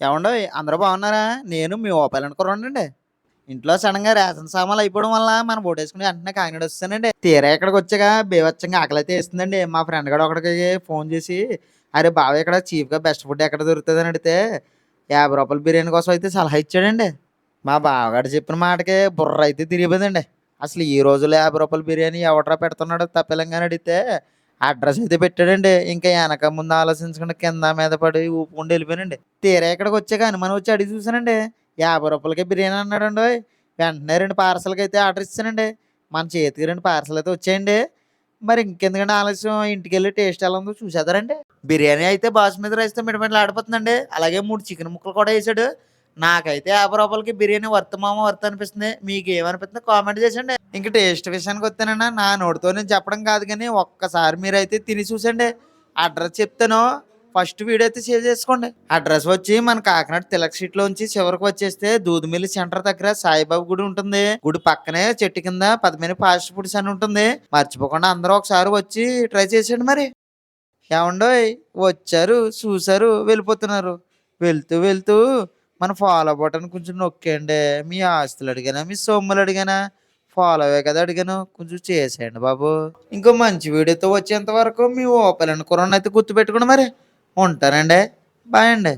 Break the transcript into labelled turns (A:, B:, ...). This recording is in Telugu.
A: ఏమండో అందరూ బాగున్నారా? నేను మీ ఓపాలని కుర్రండి ఇంట్లో సడన్గా రేషన్ సామాన్లు అయిపోవడం వల్ల మనం ఓటేసుకుని వెంటనే కాకినాడ వస్తానండి తీరా ఇక్కడికి వచ్చాక బేవచ్చంగా ఆకలి అయితే వేస్తుందండి. మా ఫ్రెండ్ గారు ఒకడికి ఫోన్ చేసి అరే బావ ఇక్కడ చీప్గా బెస్ట్ ఫుడ్ ఎక్కడ దొరుకుతుంది అని అడిగితే యాభై రూపాయల బిర్యానీ కోసం అయితే సలహా ఇచ్చాడండి. మా బావగాడు చెప్పిన మాటకి బుర్ర అయితే తిరిగిపోయిందండి. అసలు ఈ రోజుల్లో యాభై రూపాయల బిర్యానీ ఎవట్రా పెడుతున్నాడు తప్పిలంగానే అడిగితే అడ్రస్ అయితే పెట్టాడండి. ఇంకా వెనక ముందు ఆలోచించకుండా కింద మీద పడి ఊపుకుండా వెళ్ళిపోయానండి. తీరా ఇక్కడికి వచ్చాక అనుమానం వచ్చి అడిగి చూసానండి యాభై రూపాయలకే బిర్యానీ అన్నాడండి అండి వెంటనే రెండు పార్సల్కి అయితే ఆర్డర్ ఇచ్చానండి. మన చేతికి రెండు పార్సల్ అయితే వచ్చాయండి. మరి ఇంకెందుకంటే ఆలస్యం? ఇంటికి వెళ్ళి టేస్ట్ ఎలా ఉందో చూసేదారండి బిర్యానీ అయితే బాస్మతి రైస్తో మిడమిడలు ఆడిపోతుందండి. అలాగే మూడు చికెన్ ముక్కలు కూడా వేసాడు. నాకైతే యాభై రూపాయలకి బిర్యానీ వర్త మామ వర్త అనిపిస్తుంది. మీకు ఏమనిపిస్తుంది కామెంట్ చేసండి. ఇంక టేస్ట్ విషయానికి వస్తేనన్నా నా నోటితో నేను చెప్పడం కాదు కానీ ఒక్కసారి మీరైతే తిని చూసండి. అడ్రస్ చెప్తాను. ఫస్ట్ వీడియో అయితే సేవ్ చేసుకోండి. అడ్రస్ వచ్చి మన కాకినాడ తిలక్ స్ట్రీట్ లోంచి చివరికి వచ్చేస్తే దూదుమిల్లి సెంటర్ దగ్గర సాయిబాబా గుడి ఉంటుంది. గుడి పక్కనే చెట్టు కింద పదిమిని ఫాస్ట్ ఫుడ్స్ అని ఉంటుంది. మర్చిపోకుండా అందరూ ఒకసారి వచ్చి ట్రై చేసేయండి మరి. ఏమండో వచ్చారు చూసారు వెళ్ళిపోతున్నారు. వెళ్తూ వెళ్తూ మన ఫాలో బటన్ కొంచెం నొక్కేయండి. మీ ఆస్తులు అడిగానా? మీ సొమ్ములు అడిగానా? ఫాలో అవే కదా అడిగాను. కొంచెం చేసేయండి బాబు. ఇంకో మంచి వీడియోతో వచ్చేంత వరకు మీ ఓపెన్ అనుకున్న అయితే గుర్తుపెట్టుకోండి మరి. ఉంటానండి. బాయ్ అండి.